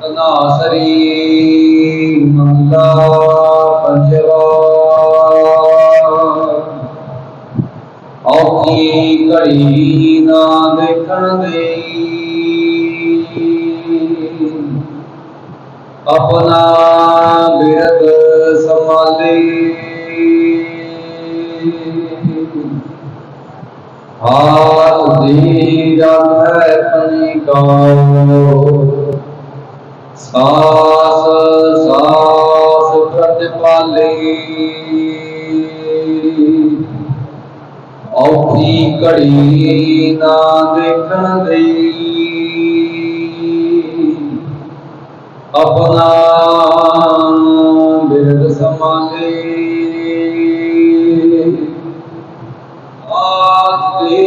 ਤਨਾਸਰੀ ਮੰਗਾ ਪੰਜਵਾ ਔਖੀ ਘੜੀ ਨਾ ਦੇਖਣ ਦੇਈ ਆਪਣਾ ਬਿਰਦ ਸੰਭਾਲੇ। ਹਾਥ ਦੀ ਰੱਖੈ ਪਨੀ ਕੋ ਸਾਸ ਸਾਸ ਪ੍ਰਤਿਪਾਲੇ ਔਖੀ ਘੜੀ ਨਾ ਦੇਖਣ ਦੇਈ ਆਪਣਾ ਬਿਰਦ ਸੰਭਾਲੇ ਆਤੇ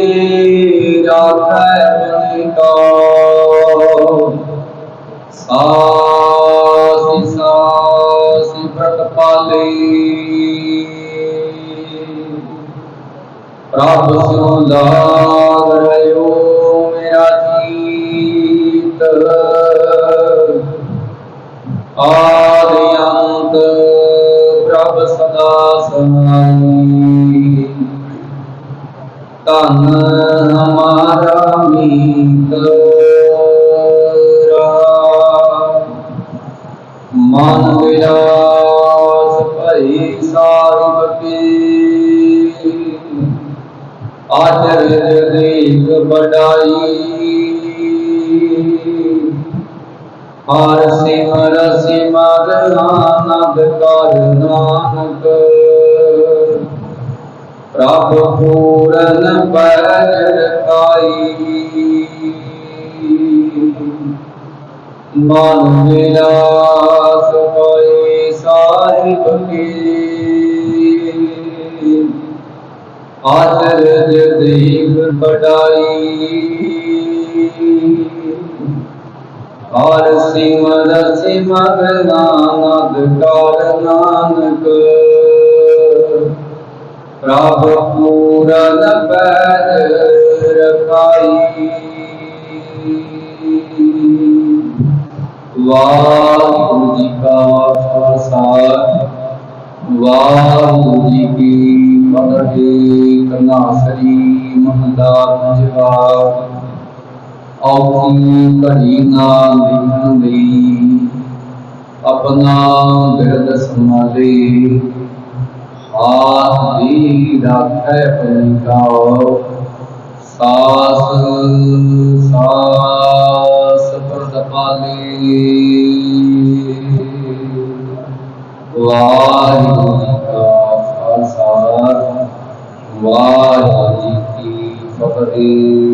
ਰਾਖੈ ਬਨਿ ਕੋ ਸਾਸੀ ਸਾਸੀ ਪ੍ਰਤਪਾਲੇ ਪ੍ਰਭ ਸਿਉ ਲਾਗ ਰਹਿਓ ਮੇਰਾ ਜੀਤ। ਆਦਿ ਅੰਤ ਪ੍ਰਭ ਸਦਾ ਸਮਾਈ। ਧਨ ਹਮਾਰਾ ਮੀਤ। ਮਨ ਵਿਲਾਸ ਭਈ ਸਾਹਿਬ ਕੀ ਆਚਰਜ ਦੇਖ ਬੜਾਈ ਹਰ ਸਿਮਰ ਸਿਮਰ ਆਨੰਦ ਕਰ ਨਾਨਕ। ਪ੍ਰਭ ਪੂਰਨ ਪੈਜ ਰਖਾਈ ਮਨ ਵਿਲਾਸ ਕੋਈ ਸਾਹਿਬ ਕੀ। ਆਚਰਜ ਦੇਖ ਬੜਾਈ ਹਰ ਸਿਮਰ ਸਿਮਰ ਨਾਨਕ ਕਰ ਨਾਨਕ। ਪ੍ਰਭ ਪੂਰਨ ਪੈਰ ਰਖਾਈ। ਵਾਹਿਗੁਰੂ ਜੀ ਕਾ ਖਾਲਸਾ ਵਾਹਿਗੁਰੂ ਜੀ ਕੀ ਫਤਿਹ ਕਨਾਸਰੀ ਮਹਲਾ ਪੰਜਵਾ ਔਖੀ ਘੜੀ ਨਾ ਲਿਖਣ ਲਈ ਆਪਣਾ ਬਿਰਦ ਸੰਭਾਲੇ ਹਾਥ ਦੀ ਰਾਖੈ ਪਰਿਕਾਉ ਸਾਸ ਪ੍ਰਤਪਾਲੇ ਵਾਹਿਗੁਰੂ ਜੀ ਕਾ ਖਾਲਸਾ ਵਾਹਿਗੁਰੂ ਜੀ ਕੀ ਫਤਿਹ